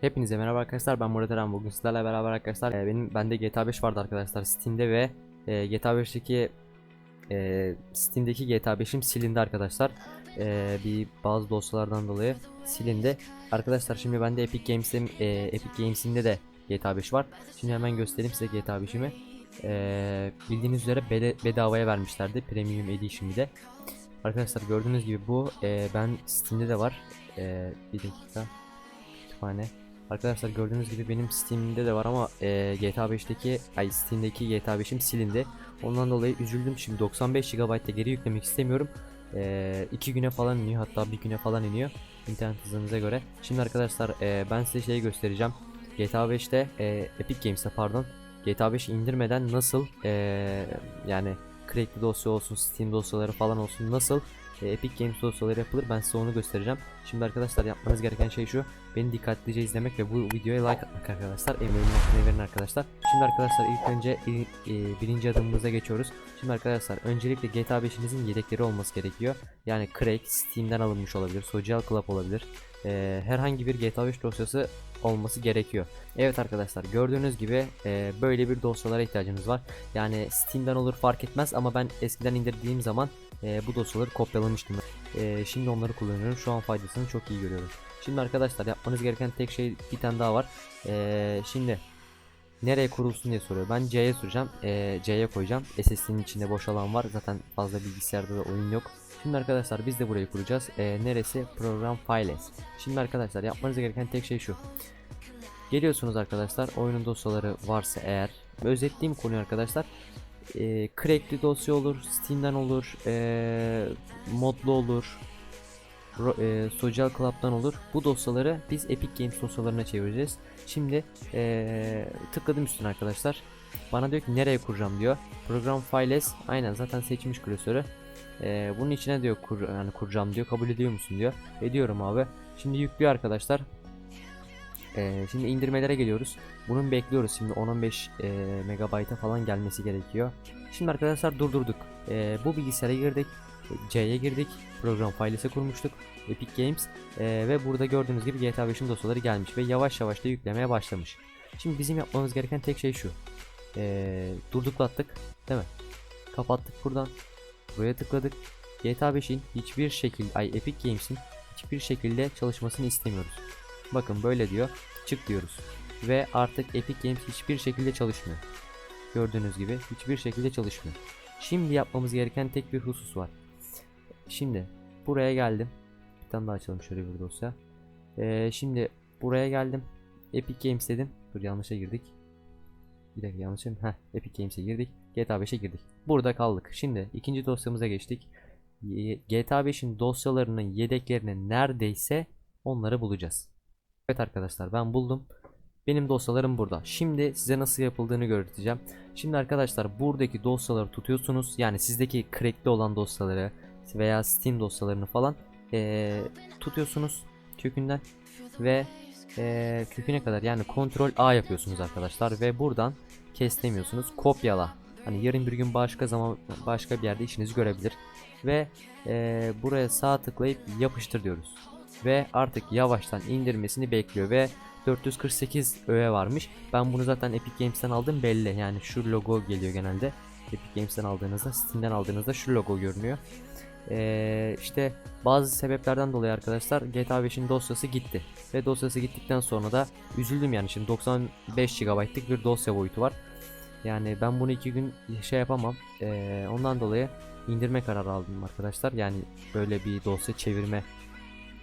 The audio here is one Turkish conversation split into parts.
Hepinize merhaba arkadaşlar ben Murat Eren. Bugün sizlerle beraber arkadaşlar e, benim bende GTA 5 vardı arkadaşlar Steam'de ve e, GTA 5'teki e, Steam'deki GTA 5'im silindi arkadaşlar. E, bir bazı dosyalardan dolayı silindi. Arkadaşlar şimdi bende Epic Games'in e, Epic Games'inde de GTA 5 var. Şimdi hemen göstereyim size GTA 5'imi E, bildiğiniz üzere bede- bedavaya vermişlerdi Premium Edition bir de. Arkadaşlar gördüğünüz gibi bu e, ben Steam'de de var. E, bir dakika kütüphane Arkadaşlar gördüğünüz gibi benim Steam'de de var ama e, GTA 5'teki ay Steam'deki GTA 5'im silindi. Ondan dolayı üzüldüm. Şimdi 95 GB'da geri yüklemek istemiyorum. 2 güne falan iniyor hatta bir güne falan iniyor internet hızınıza göre. Şimdi arkadaşlar e, ben size şeyi göstereceğim. GTA 5'te e, Epic Games'te pardon GTA 5 indirmeden nasıl e, yani crackli dosya olsun Steam dosyaları falan olsun nasıl e, Epic Games dosyaları yapılır ben size onu göstereceğim. Şimdi arkadaşlar yapmanız gereken şey şu. Beni dikkatlice izlemek ve bu videoya like atmak arkadaşlar. Emeğimin hakkını verin arkadaşlar. Şimdi arkadaşlar ilk önce e, birinci adımımıza geçiyoruz. Şimdi arkadaşlar öncelikle GTA 5'inizin yedekleri olması gerekiyor. Yani Crack, Steam'den alınmış olabilir, Social Club olabilir. E, herhangi bir GTA 5 dosyası olması gerekiyor. Evet arkadaşlar gördüğünüz gibi e, böyle bir dosyalara ihtiyacınız var. Yani Steam'den olur fark etmez ama ben eskiden indirdiğim zaman e, bu dosyaları kopyalamıştım. E, şimdi onları kullanıyorum. Şu an faydasını çok iyi görüyorum. Şimdi arkadaşlar yapmanız gereken tek şey bir tane daha var. E, şimdi nereye kurulsun diye soruyor. Ben C'ye süreceğim. E, C'ye koyacağım. SSD'nin içinde boş alan var. Zaten fazla bilgisayarda da oyun yok. Şimdi arkadaşlar biz de burayı kuracağız. E, neresi? Program Files. Şimdi arkadaşlar yapmanız gereken tek şey şu. Geliyorsunuz arkadaşlar oyunun dosyaları varsa eğer özetleyeyim konuyu arkadaşlar e, crackli dosya olur Steam'den olur e, modlu olur e, Social Club'dan olur. Bu dosyaları biz Epic Games dosyalarına çevireceğiz. Şimdi e, tıkladım üstüne arkadaşlar. Bana diyor ki nereye kuracağım? diyor. Program files aynen zaten seçmiş klasörü. E, bunun içine diyor kur, yani kuracağım diyor. Kabul ediyor musun? diyor. Ediyorum abi. Şimdi yüklüyor arkadaşlar ee, şimdi indirmelere geliyoruz. Bunun bekliyoruz şimdi 10-15 e, megabayta falan gelmesi gerekiyor. Şimdi arkadaşlar durdurduk. Ee, bu bilgisayara girdik. C'ye girdik. Program filesi kurmuştuk. Epic Games. Ee, ve burada gördüğünüz gibi GTA 5'in dosyaları gelmiş ve yavaş yavaş da yüklemeye başlamış. Şimdi bizim yapmamız gereken tek şey şu. Ee, durduklattık. Değil mi? Kapattık buradan. Buraya tıkladık. GTA 5'in hiçbir şekilde ay Epic Games'in hiçbir şekilde çalışmasını istemiyoruz. Bakın böyle diyor. Çık diyoruz. Ve artık Epic Games hiçbir şekilde çalışmıyor. Gördüğünüz gibi hiçbir şekilde çalışmıyor. Şimdi yapmamız gereken tek bir husus var. Şimdi buraya geldim. Bir tane daha açalım şöyle bir dosya. Ee, şimdi buraya geldim. Epic Games dedim. Dur yanlışa girdik. Bir dakika yanlışım. Heh, Epic Games'e girdik. GTA 5'e girdik. Burada kaldık. Şimdi ikinci dosyamıza geçtik. GTA 5'in dosyalarının yedeklerini neredeyse onları bulacağız. Evet arkadaşlar ben buldum. Benim dosyalarım burada. Şimdi size nasıl yapıldığını göstereceğim. Şimdi arkadaşlar buradaki dosyaları tutuyorsunuz. Yani sizdeki crackli olan dosyaları veya Steam dosyalarını falan eee, tutuyorsunuz kökünden ve eee, köküne kadar yani kontrol A yapıyorsunuz arkadaşlar ve buradan keslemiyorsunuz. Kopyala. Hani yarın bir gün başka zaman başka bir yerde işinizi görebilir ve eee, buraya sağ tıklayıp yapıştır diyoruz ve artık yavaştan indirmesini bekliyor ve 448 öğe varmış. Ben bunu zaten Epic Games'ten aldım belli. Yani şu logo geliyor genelde. Epic Games'ten aldığınızda, Steam'den aldığınızda şu logo görünüyor. Ee, işte bazı sebeplerden dolayı arkadaşlar GTA 5'in dosyası gitti. Ve dosyası gittikten sonra da üzüldüm yani. Şimdi 95 GB'lık bir dosya boyutu var. Yani ben bunu iki gün şey yapamam. Ee, ondan dolayı indirme kararı aldım arkadaşlar. Yani böyle bir dosya çevirme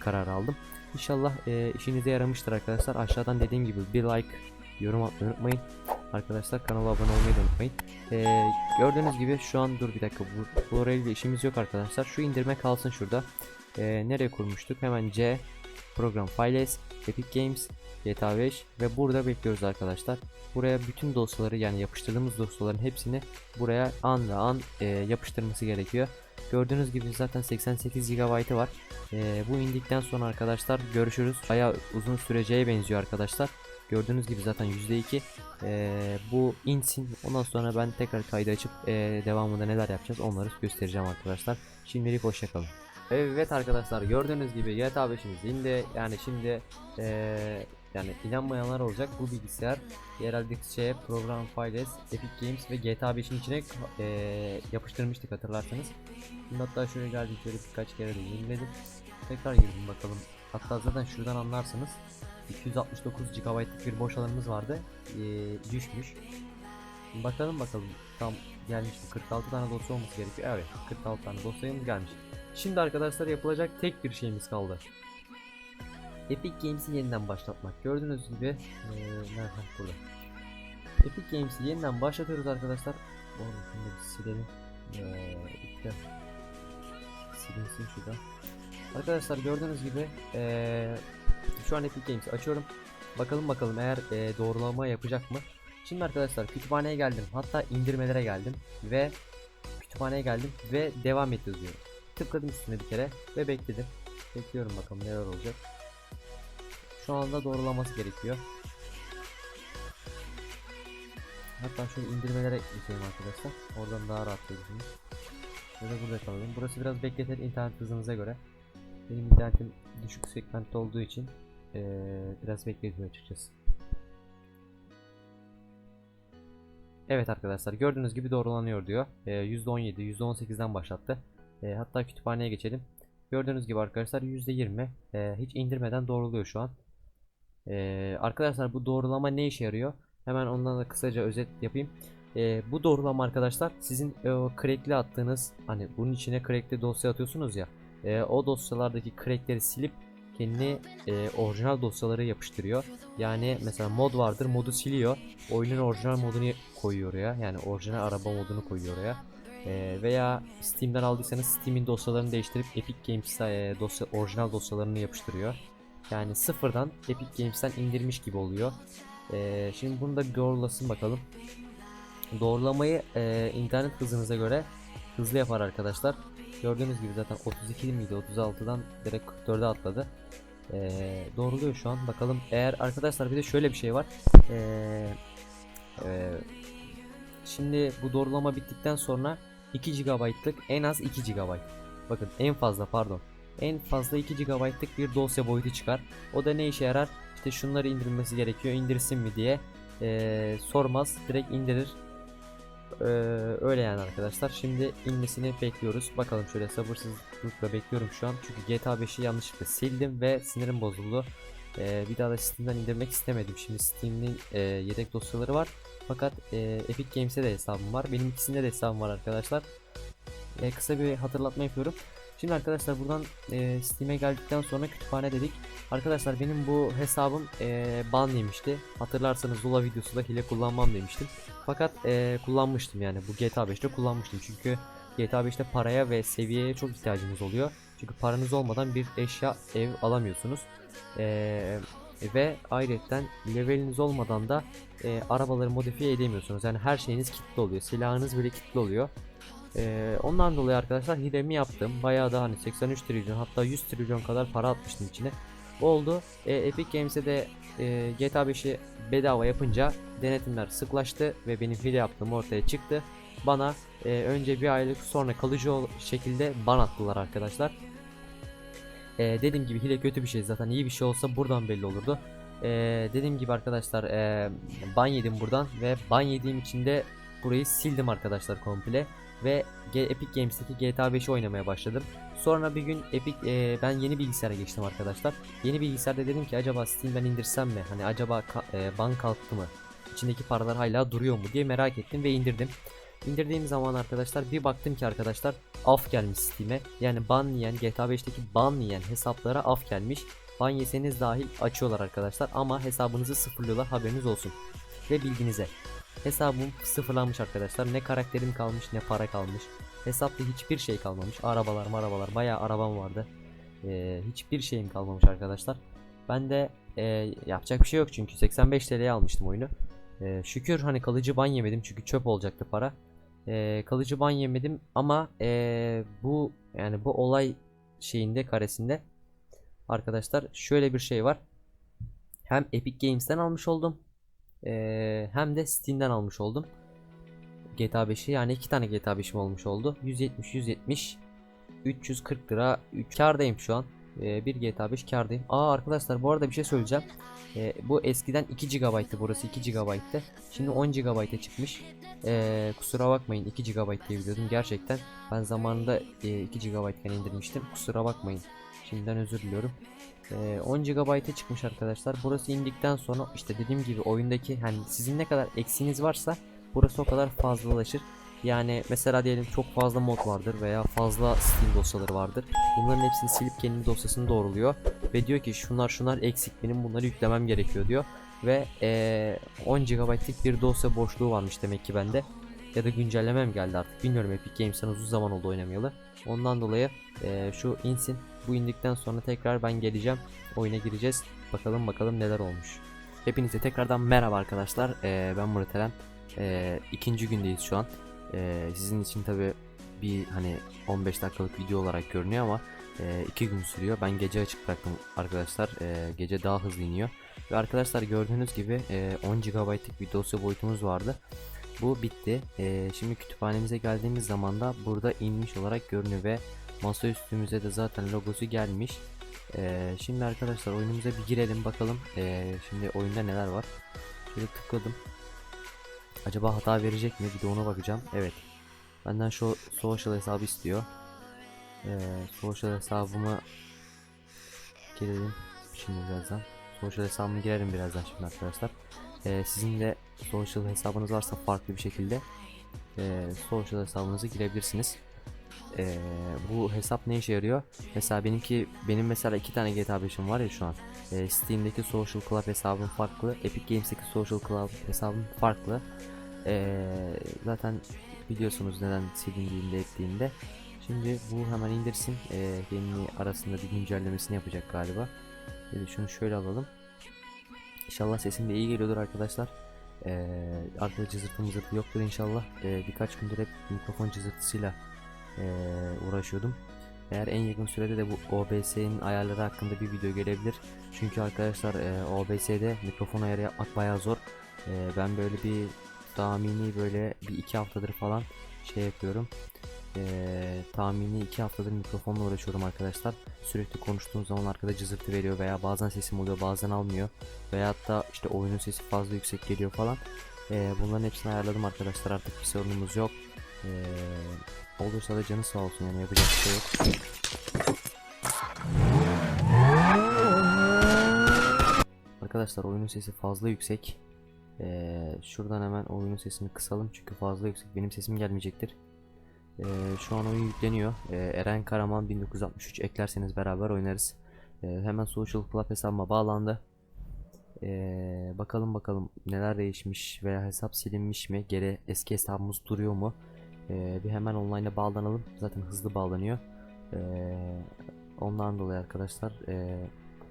kararı aldım. İnşallah e, işinize yaramıştır arkadaşlar. Aşağıdan dediğim gibi bir like, yorum atmayı unutmayın. Arkadaşlar kanala abone olmayı da unutmayın. E, gördüğünüz gibi şu an dur bir dakika bu Blu-ray ile işimiz yok arkadaşlar. Şu indirme kalsın şurada. E, nereye kurmuştuk? Hemen C program files, Epic Games, GTA 5 ve burada bekliyoruz arkadaşlar. Buraya bütün dosyaları yani yapıştırdığımız dosyaların hepsini buraya an ve an e, yapıştırması gerekiyor. Gördüğünüz gibi zaten 88 GB'ı var. Ee, bu indikten sonra arkadaşlar görüşürüz. Bayağı uzun süreceğe benziyor arkadaşlar. Gördüğünüz gibi zaten %2 ee, bu insin. Ondan sonra ben tekrar kaydı açıp ee, devamında neler yapacağız onları göstereceğim arkadaşlar. Şimdilik hoşçakalın. Evet arkadaşlar gördüğünüz gibi GTA 5'imiz indi. Yani şimdi ee, yani inanmayanlar olacak. Bu bilgisayar yerelde program files, Epic Games ve GTA 5'in içine eee, yapıştırmıştık hatırlarsanız. Şimdi hatta şöyle geldik şöyle birkaç kere de yeniledim. Tekrar girdim bakalım. Hatta zaten şuradan anlarsınız. 269 GB'lık bir boş alanımız vardı. Eee, düşmüş. Bakalım bakalım tam gelmiş mi? 46 tane dosya olması gerekiyor. Evet 46 tane dosyamız gelmiş. Şimdi arkadaşlar yapılacak tek bir şeyimiz kaldı. Epic Games'i yeniden başlatmak. Gördüğünüz gibi nereden burada. Epic Games'i yeniden başlatıyoruz arkadaşlar. Oğlum şunu da bir silelim. İşte silinsin şurada. Arkadaşlar gördüğünüz gibi eee şu an Epic Games'i açıyorum. Bakalım bakalım eğer eee, doğrulama yapacak mı? Şimdi arkadaşlar kütüphaneye geldim. Hatta indirmelere geldim ve kütüphaneye geldim ve devam et yazıyor. Tıkladım üstüne bir kere ve bekledim. Bekliyorum bakalım neler olacak. Şu anda doğrulaması gerekiyor. Hatta şöyle indirmelere geçelim arkadaşlar. Oradan daha rahat görürsünüz. Ya da burada kalalım. Burası biraz bekletir internet hızınıza göre. Benim internetim düşük segmentte olduğu için eee, biraz bekletiyor açıkçası. Evet arkadaşlar gördüğünüz gibi doğrulanıyor diyor. Ee, %17, %18'den başlattı. Ee, hatta kütüphaneye geçelim. Gördüğünüz gibi arkadaşlar %20 ee, hiç indirmeden doğruluyor şu an. Ee, arkadaşlar bu doğrulama ne işe yarıyor? Hemen ondan da kısaca özet yapayım. Ee, bu doğrulama arkadaşlar sizin e, crackli attığınız hani bunun içine crackli dosya atıyorsunuz ya e, o dosyalardaki crackleri silip kendi e, orijinal dosyaları yapıştırıyor. Yani mesela mod vardır modu siliyor. Oyunun orijinal modunu koyuyor oraya. Yani orijinal araba modunu koyuyor oraya. Ee, veya Steam'den aldıysanız Steam'in dosyalarını değiştirip Epic Games'e e, dosya orijinal dosyalarını yapıştırıyor. Yani sıfırdan Epic Games'ten indirmiş gibi oluyor. Ee, şimdi bunu da doğrulasın bakalım. Doğrulamayı e, internet hızınıza göre hızlı yapar arkadaşlar. Gördüğünüz gibi zaten 32 miydi 36'dan direkt 44'e atladı. Ee, doğruluyor şu an. Bakalım eğer arkadaşlar bir de şöyle bir şey var. Ee, ee, şimdi bu doğrulama bittikten sonra 2 GB'lık en az 2 GB. Bakın en fazla pardon. En fazla 2 GB'lık bir dosya boyutu çıkar. O da ne işe yarar? İşte şunları indirmesi gerekiyor. indirsin mi diye ee, sormaz. Direkt indirir. Ee, öyle yani arkadaşlar. Şimdi inmesini bekliyoruz. Bakalım şöyle sabırsızlıkla bekliyorum şu an. Çünkü GTA 5'i yanlışlıkla sildim ve sinirim bozuldu. Ee, bir daha da Steam'den indirmek istemedim. Şimdi Steam'in e, yedek dosyaları var. Fakat e, Epic Games'e de hesabım var. Benim ikisinde de hesabım var arkadaşlar. E, kısa bir hatırlatma yapıyorum. Şimdi arkadaşlar buradan e, Steam'e geldikten sonra kütüphane dedik. Arkadaşlar benim bu hesabım e, ban yemişti. Hatırlarsanız Zula videosunda hile kullanmam demiştim. Fakat e, kullanmıştım yani bu GTA 5'te kullanmıştım. Çünkü GTA 5'te paraya ve seviyeye çok ihtiyacınız oluyor. Çünkü paranız olmadan bir eşya ev alamıyorsunuz. E, ve ayrıca leveliniz olmadan da e, arabaları modifiye edemiyorsunuz. Yani her şeyiniz kilitli oluyor. Silahınız bile kilitli oluyor. E, ondan dolayı arkadaşlar hilemi yaptım. Bayağı da hani 83 trilyon hatta 100 trilyon kadar para atmıştım içine. Oldu. E, Epic Games'e de e, GTA 5'i bedava yapınca denetimler sıklaştı ve benim hile yaptığım ortaya çıktı. Bana e, önce bir aylık sonra kalıcı şekilde ban attılar arkadaşlar. E, dediğim gibi hile kötü bir şey zaten iyi bir şey olsa buradan belli olurdu. E, dediğim gibi arkadaşlar e, ban yedim buradan ve ban yediğim için de burayı sildim arkadaşlar komple ve Epic Games'teki GTA 5'i oynamaya başladım. Sonra bir gün Epic e, ben yeni bilgisayara geçtim arkadaşlar. Yeni bilgisayarda dedim ki acaba Steam'den indirsem mi? Hani acaba e, ban kalktı mı? İçindeki paralar hala duruyor mu diye merak ettim ve indirdim. İndirdiğim zaman arkadaşlar bir baktım ki arkadaşlar af gelmiş Steam'e. Yani ban yiyen GTA 5'teki ban yiyen hesaplara af gelmiş. Ban yeseniz dahil açıyorlar arkadaşlar ama hesabınızı sıfırlıyorlar haberiniz olsun. Ve bilginize. Hesabım sıfırlanmış arkadaşlar. Ne karakterim kalmış ne para kalmış. Hesapta hiçbir şey kalmamış. Arabalar marabalar bayağı arabam vardı. Ee, hiçbir şeyim kalmamış arkadaşlar. Ben de e, yapacak bir şey yok çünkü 85 TL'ye almıştım oyunu. Ee, şükür hani kalıcı ban yemedim çünkü çöp olacaktı para. Ee, kalıcı ban yemedim ama e, bu yani bu olay şeyinde karesinde arkadaşlar şöyle bir şey var. Hem Epic Games'ten almış oldum. E, hem de Steam'den almış oldum. GTA 5'i yani iki tane GTA 5'im olmuş oldu. 170 170 340 lira 3 kardayım şu an. e, bir GTA 5 kardayım. Aa arkadaşlar bu arada bir şey söyleyeceğim. E, bu eskiden 2 GB'tı burası 2 GB'tı. Şimdi 10 GB'a çıkmış. E, kusura bakmayın 2 GB diye biliyordum gerçekten. Ben zamanında e, 2 GB iken indirmiştim. Kusura bakmayın. Şimdiden özür diliyorum. E, 10 GB'a çıkmış arkadaşlar. Burası indikten sonra işte dediğim gibi oyundaki hani sizin ne kadar eksiğiniz varsa burası o kadar fazlalaşır. Yani mesela diyelim çok fazla mod vardır veya fazla Steam dosyaları vardır. Bunların hepsini silip kendi dosyasını doğruluyor ve diyor ki şunlar şunlar eksik benim bunları yüklemem gerekiyor diyor ve eee 10 GB'lik bir dosya boşluğu varmış demek ki bende ya da güncellemem geldi artık bilmiyorum Epic Games'ten uzun zaman oldu oynamayalı ondan dolayı eee, şu insin bu indikten sonra tekrar ben geleceğim oyuna gireceğiz bakalım bakalım neler olmuş Hepinize tekrardan merhaba arkadaşlar Eee, ben Murat Eren Eee, ikinci gündeyiz şu an Eee, sizin için tabi bir hani 15 dakikalık video olarak görünüyor ama 2 gün sürüyor. Ben gece açık bıraktım arkadaşlar. E, gece daha hızlı iniyor. Ve arkadaşlar gördüğünüz gibi e, 10 GB'lık bir dosya boyutumuz vardı. Bu bitti. E, şimdi kütüphanemize geldiğimiz zaman da burada inmiş olarak görünüyor ve masa üstümüze de zaten logosu gelmiş. E, şimdi arkadaşlar oyunumuza bir girelim bakalım. E, şimdi oyunda neler var. Şöyle tıkladım. Acaba hata verecek mi? Bir de ona bakacağım. Evet. Benden şu social hesabı istiyor. Ee, social hesabımı girelim şimdi birazdan. Social hesabımı girelim birazdan şimdi arkadaşlar. Ee, sizin de social hesabınız varsa farklı bir şekilde e, social hesabınızı girebilirsiniz. Ee, bu hesap ne işe yarıyor? Mesela benimki benim mesela iki tane GTA 5'im var ya şu an. Ee, Steam'deki Social Club hesabım farklı, Epic Games'teki Social Club hesabım farklı. Ee, zaten biliyorsunuz neden silindiğinde ettiğinde. Şimdi bu hemen indirsin. Ee, yeni arasında bir güncellemesini yapacak galiba. Şimdi şunu şöyle alalım. İnşallah sesim de iyi geliyordur arkadaşlar. Ee, arkada cızırtı mızırtı yoktur inşallah. Ee, birkaç gündür hep mikrofon cızırtısıyla ee, uğraşıyordum. Eğer en yakın sürede de bu OBS'nin ayarları hakkında bir video gelebilir. Çünkü arkadaşlar e, OBS'de mikrofon ayarı yapmak bayağı zor. Ee, ben böyle bir tahmini böyle bir iki haftadır falan şey yapıyorum. Ee, tahmini iki haftadır mikrofonla uğraşıyorum arkadaşlar. Sürekli konuştuğum zaman arkada cızırtı veriyor veya bazen sesim oluyor bazen almıyor. Veya hatta işte oyunun sesi fazla yüksek geliyor falan. Ee, bunların hepsini ayarladım arkadaşlar artık bir sorunumuz yok. Ee, olursa da canı sağ olsun yani yapacak bir şey yok. Arkadaşlar oyunun sesi fazla yüksek. Ee, şuradan hemen oyunun sesini kısalım çünkü fazla yüksek benim sesim gelmeyecektir. Ee, şu an oyun yükleniyor. Ee, Eren Karaman 1963 eklerseniz beraber oynarız. Ee, hemen Social Club hesabıma bağlandı. Ee, bakalım bakalım neler değişmiş veya hesap silinmiş mi? Geri eski hesabımız duruyor mu? Ee, bir hemen online'a bağlanalım. Zaten hızlı bağlanıyor. Ee, ondan dolayı arkadaşlar ee,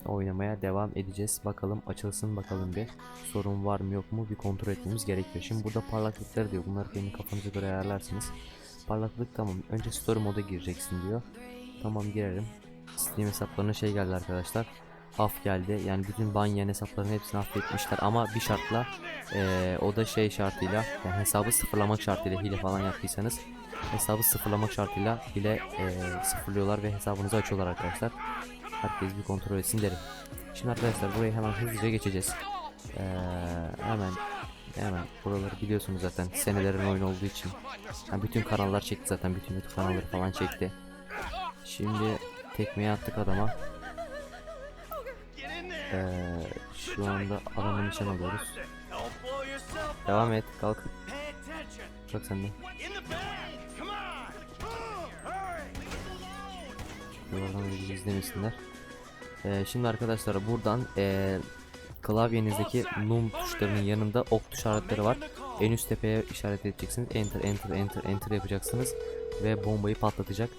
oynamaya devam edeceğiz. Bakalım açılsın bakalım bir sorun var mı yok mu bir kontrol etmemiz gerekiyor. Şimdi burada parlaklıkları diyor. Bunları kendi kafanıza göre ayarlarsınız. Parlaklık tamam. Önce story moda gireceksin diyor. Tamam girerim. Steam hesaplarına şey geldi arkadaşlar. Af geldi. Yani bütün banyen hesaplarının hepsini affetmişler ama bir şartla eee, o da şey şartıyla yani hesabı sıfırlamak şartıyla hile falan yaptıysanız hesabı sıfırlamak şartıyla bile eee, sıfırlıyorlar ve hesabınızı açıyorlar arkadaşlar. Herkes bir kontrol etsin derim. Şimdi arkadaşlar burayı hemen hızlıca geçeceğiz. Eee, hemen hemen buraları biliyorsunuz zaten senelerin oyunu olduğu için. Yani bütün kanallar çekti zaten bütün YouTube kanalları falan çekti. Şimdi tekmeyi attık adama. Ee, şu anda adamı nişan alıyoruz. Devam et kalk. Kalk sen de. Bizi izlemesinler. Ee, şimdi arkadaşlar buradan ee, klavyenizdeki num tuşlarının yanında ok işaretleri var. En üst tepeye işaret edeceksiniz. Enter enter enter enter yapacaksınız ve bombayı patlatacak.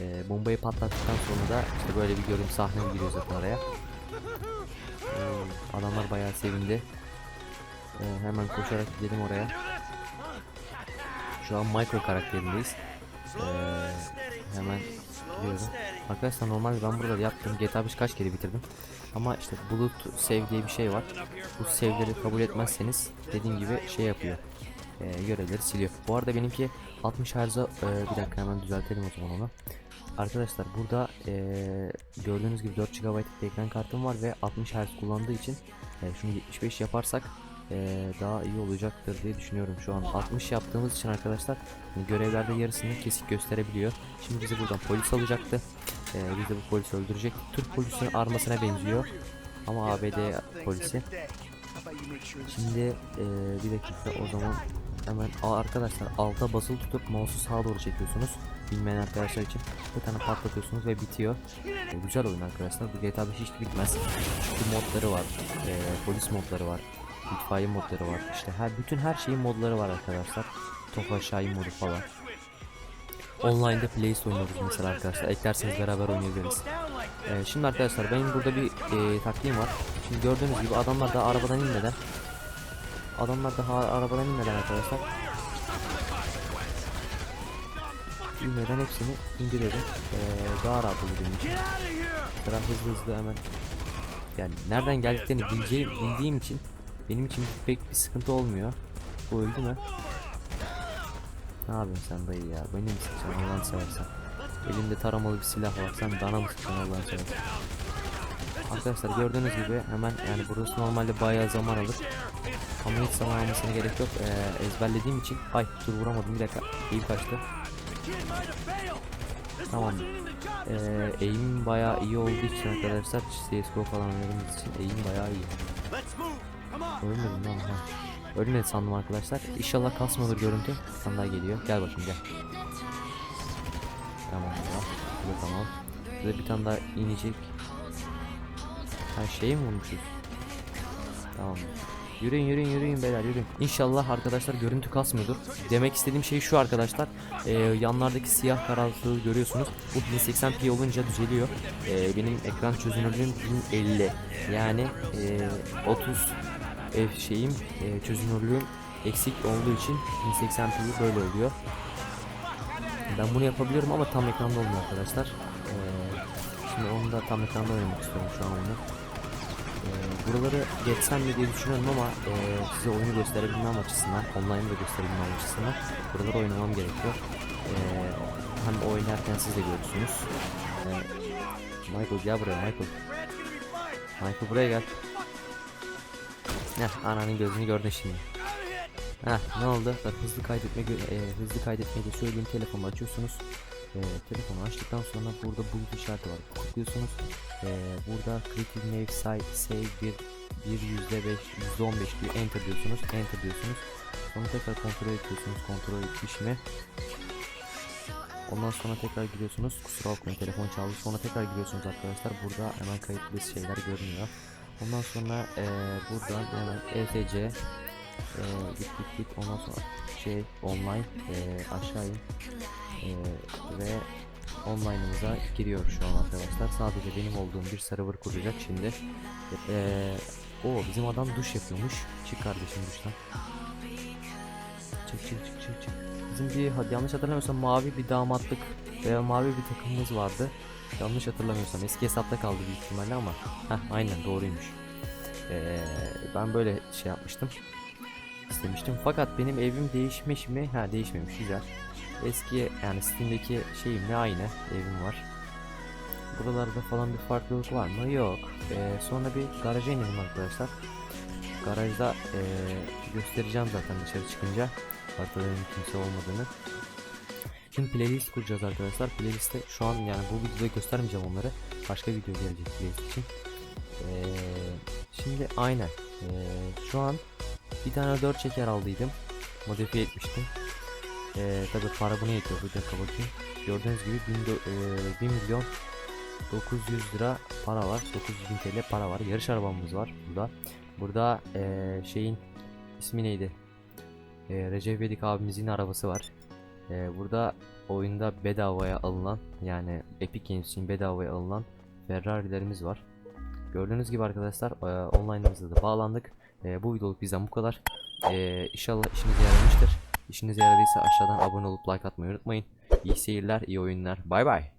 Ee, bombayı patlattıktan sonra da işte böyle bir görüntü sahne giriyor zaten araya. Oo, adamlar bayağı sevindi. Ee, hemen koşarak gidelim oraya. Şu an Michael karakterindeyiz. Ee, hemen gidiyorum. Arkadaşlar normalde ben burada yaptım. GTA 5 kaç kere bitirdim. Ama işte bulut save diye bir şey var. Bu save'leri kabul etmezseniz dediğim gibi şey yapıyor. Ee, görevleri siliyor. Bu arada benimki 60 Hz'a e, bir dakika hemen düzeltelim o zaman onu. arkadaşlar burada eee, gördüğünüz gibi 4 GB bir ekran kartım var ve 60 Hz kullandığı için eee, şunu 75 yaparsak eee, daha iyi olacaktır diye düşünüyorum. Şu an 60 yaptığımız için arkadaşlar hani görevlerde yarısını kesik gösterebiliyor. Şimdi bizi buradan polis alacaktı. Eee biz de bu polisi öldürecek. Türk polisinin armasına benziyor. Ama ABD polisi. Şimdi eee, bir dakika o zaman hemen arkadaşlar alta basılı tutup mouse'u sağa doğru çekiyorsunuz. Bilmeyen arkadaşlar için bir tane patlatıyorsunuz ve bitiyor. E, güzel oyun arkadaşlar. Bu GTA 5 hiç bitmez. Şu modları var. e, polis modları var. İtfaiye modları var. İşte her bütün her şeyin modları var arkadaşlar. İn modu falan. Online'da Playstation oynuyoruz mesela arkadaşlar. Eklerseniz beraber oynayabiliriz. Ee, şimdi arkadaşlar benim burada bir e, taktiğim var. Şimdi gördüğünüz gibi adamlar da arabadan inmeden Adamlar daha arabadan inmeden arkadaşlar inmeden hepsini indiriyorum. Ee, daha rahat olur benim için. Mesela hızlı hızlı hemen yani nereden geldiklerini bileceğim, bildiğim için benim için pek bir sıkıntı olmuyor. Bu öldü mü? Ne yapıyorsun sen dayı ya? Beni mi sıkacaksın Allah'ını seversen? Elinde taramalı bir silah var. Sen bana mı sıkacaksın Allah'ını seversen? Arkadaşlar gördüğünüz gibi hemen yani burası normalde bayağı zaman alır. Ama hiç zaman almasına gerek yok. Ee, ezberlediğim için. Ay dur vuramadım bir dakika. İyi kaçtı. Tamam. Ee, eğim bayağı iyi olduğu için arkadaşlar CSGO falan oynadığımız için eğim bayağı iyi. Ölmedim lan. Ölmedi sandım arkadaşlar. İnşallah kasmadır görüntü. Daha geliyor. Gel bakayım gel. Tamam ya. Bu tamam. Burada bir tane daha inecek. Ha şeyi mi vurmuşuz? Tamam. Yürüyün yürüyün yürüyün beyler yürüyün. İnşallah arkadaşlar görüntü kasmıyordur. Demek istediğim şey şu arkadaşlar. Ee, yanlardaki siyah kararlılığı görüyorsunuz. Bu 1080p olunca düzeliyor. Ee, benim ekran çözünürlüğüm 1050. Yani e, 30 ev şeyim e, çözünürlüğüm eksik olduğu için 1080p böyle oluyor. Ben bunu yapabiliyorum ama tam ekranda olmuyor arkadaşlar. Ee, şimdi onu da tam ekranda oynamak istiyorum şu an onu. Ee, buraları geçsem mi diye düşünüyorum ama e, size oyunu gösterebilmem açısından, online da gösterebilmem açısından buraları oynamam gerekiyor. Ee, hem oynarken siz de görürsünüz. Ee, Michael gel buraya Michael. Michael buraya gel. Heh, ananın gözünü gördün şimdi. Heh, ne oldu? Bak hızlı kaydetme e, hızlı kaydetmeyi de söyleyeyim telefonu açıyorsunuz. E, telefonu açtıktan sonra burada bulut işareti var. Tıklıyorsunuz. E, burada Creative Nave Site Save bir bir yüzde beş yüzde on beş diyor. Enter diyorsunuz. Enter diyorsunuz. Sonra tekrar kontrol ediyorsunuz. Kontrol etmiş mi? Ondan sonra tekrar giriyorsunuz. Kusura bakmayın telefon çaldı. Sonra tekrar giriyorsunuz arkadaşlar. Burada hemen kayıtlı şeyler görünüyor. Ondan sonra e, buradan hemen ETC e, git git git ondan sonra şey online e, aşağı e, ve online'ımıza giriyor şu an arkadaşlar. Sadece benim olduğum bir server kuracak şimdi. E, o bizim adam duş yapıyormuş. Çık kardeşim duştan. Çık çık çık çık çık. Bizim bir yanlış hatırlamıyorsam mavi bir damatlık veya mavi bir takımımız vardı. Yanlış hatırlamıyorsam eski hesapta kaldı büyük ihtimalle ama Heh, aynen doğruymuş. Ee, ben böyle şey yapmıştım. istemiştim. Fakat benim evim değişmiş mi? Ha değişmemiş güzel. Eski yani Steam'deki şeyimle aynı evim var. Buralarda falan bir farklılık var mı? Yok. Ee, sonra bir garaja inelim arkadaşlar. Garajda ee, göstereceğim zaten dışarı çıkınca. Benim kimse olmadığını. Şimdi playlist kuracağız arkadaşlar. Playlist'te şu an yani bu videoda göstermeyeceğim onları. Başka video gelecek playlist için. Ee, şimdi aynen. Ee, şu an bir tane 4 çeker aldıydım. Modifiye etmiştim. Ee, tabi para bunu yetiyor. Bir dakika bakayım. Gördüğünüz gibi 1 e, 1 milyon 900 lira para var. 900 bin TL para var. Yarış arabamız var burada. Burada ee, şeyin ismi neydi? Ee, Recep İvedik abimizin arabası var. Ee, burada oyunda bedavaya alınan yani Epic Games için bedavaya alınan Ferrari'lerimiz var. Gördüğünüz gibi arkadaşlar e, online'ımıza da bağlandık. E, bu videoluk bizden bu kadar. E, inşallah işinize yaramıştır. İşinize yaradıysa aşağıdan abone olup like atmayı unutmayın. İyi seyirler, iyi oyunlar. Bay bay.